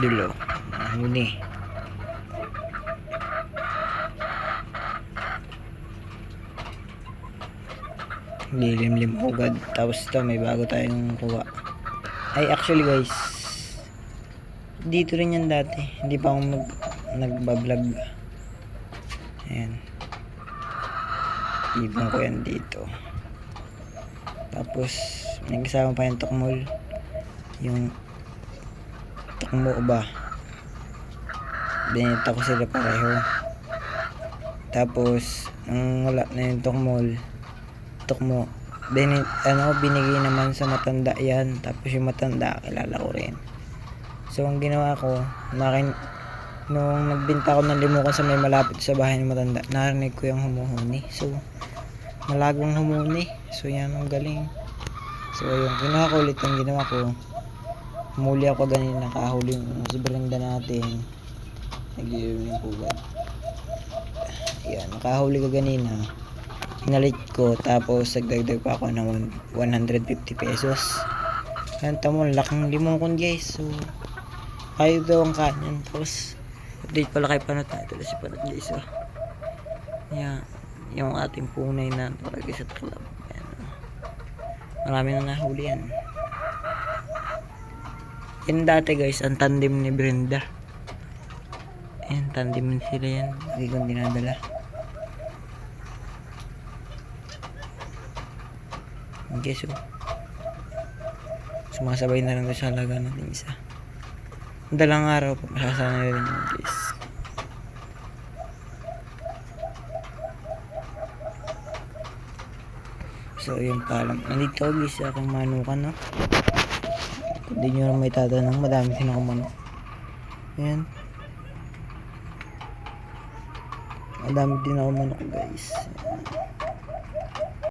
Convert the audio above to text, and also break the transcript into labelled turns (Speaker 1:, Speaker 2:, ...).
Speaker 1: idolo. Huni. Lilim-lim hugad. Tapos ito, may bago tayong kuha. Ay, actually guys, dito rin yan dati. Hindi pa ako mag, nagbablog. Ayan. Ibang ko yan dito. Tapos, may kasama pa yung tukmol. Yung tukmo ba? Binita ko sila pareho. Tapos, ang wala na yung tukmol, tukmo, binit, ano, binigay naman sa matanda yan. Tapos yung matanda, kilala ko rin. So, ang ginawa ko, nakin, nung nagbinta ko ng limukan sa may malapit sa bahay ng matanda, narinig ko yung humuhuni. So, malagong humuni. So, yan ang galing. So, yung ginawa ko ulit yung ginawa ko, Muli ako ganun nakahuli yung si Brenda natin. Nag-iinom yung pugad. Yan, nakahuli ko ganina. Pinalit ko, tapos nagdagdag pa ako ng 150 pesos. Yan, tamo, laking limong kon guys. So, kayo daw ang kanyan. Tapos, update pala kay Panot na. Ito na si Panot guys. Oh. Yan, yung ating punay na palagi sa club. Yan. oh. Marami na nahuli yan. Yan dati guys, ang tandem ni Brenda. Ayan, tandem sila yan. Hindi ko dinadala. Okay, so. Sumasabay na lang doon sa halaga natin isa. Dalang araw, masasana rin yun guys. So, yun pala. Nandito guys sa aking manukan, no? Kung di nyo lang may tatanong, madami manok. Ayan. Madami manok guys.